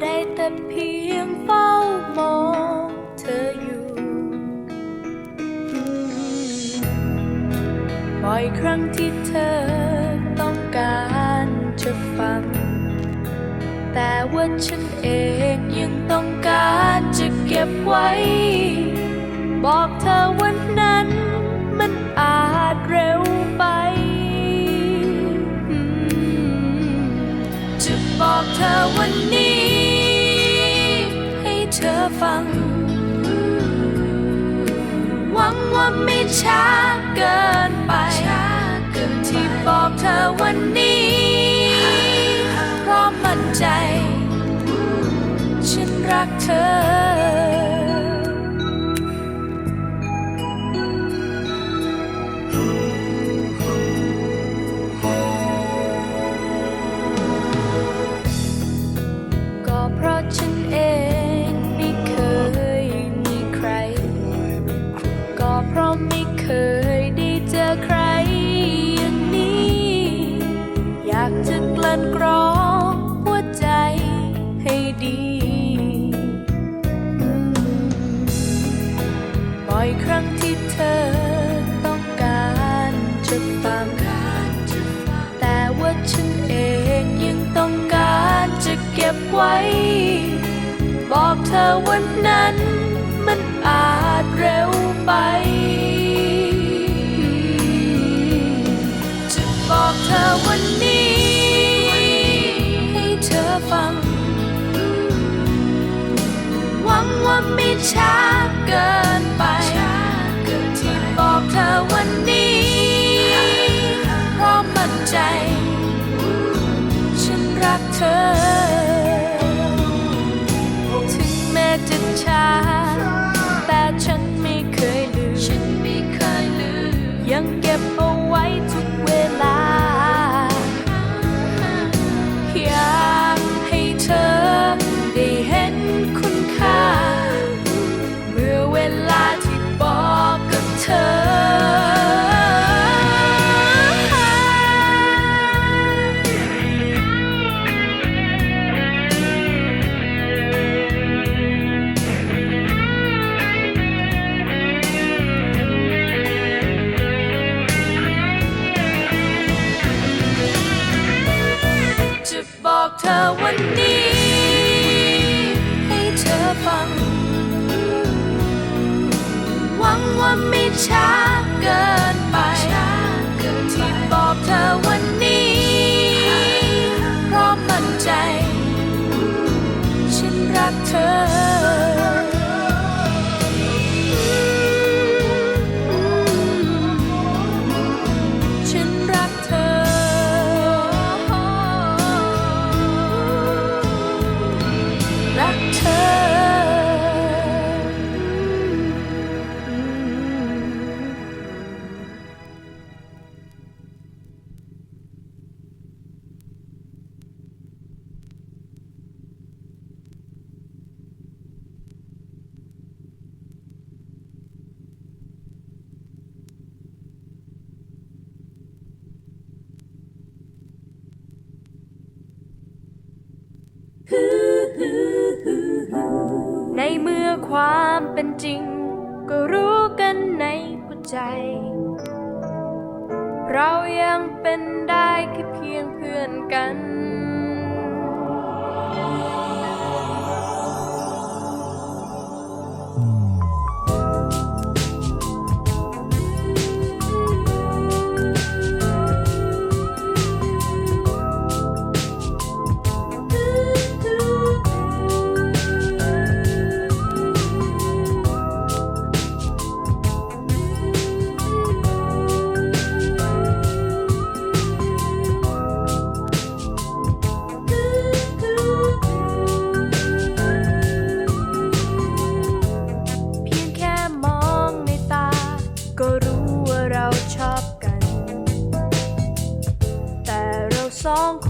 ได้แต่เพียงเฝ้ามองเธออยู่ บ่อยครั้งที่เธอต้องการจะฟัง แต่ว่าฉันเองยังต้องการจะเก็บไว้ บอกเธอวันนั้น ช้าเกินไปที่บอกเธอวันนี้ เพราะมั่นใจ ฉันรักเธอ วันนั้นมันอาจเร็วไป จะบอกเธอวันนี้ ให้เธอฟัง หวังว่าไม่ช้าเกินไป ที่บอกเธอวันนี้ เพราะมั่นใจ ฉันรักเธอ จ อวันนี้ ให้เธอฟัง หวังว่าไม่ช้าเกินไป ที่บอกเธอวันนี้ เพราะมั่นใจ ฉันรักเธอ ความเป็นจริง ก็รู้กันในหัวใจ เรายังเป็นได้แค่เพียงเพื่อนกัน song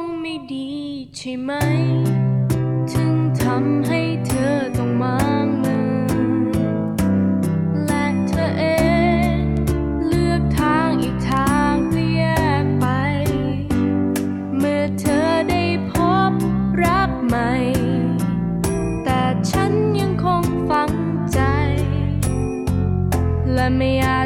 งไม่ดีใช่ไหม ถึงทำให้เธอต้องมาเมือและเธอเองเลือกทางอีกทางเพื่อแยกไป เมื่อเธอได้พบรักใหม่ แต่ฉันยังคงฝังใจ และไม่อาจ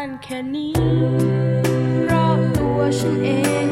านแค่นี้ รอบตัวฉันเอง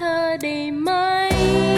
thơ để mai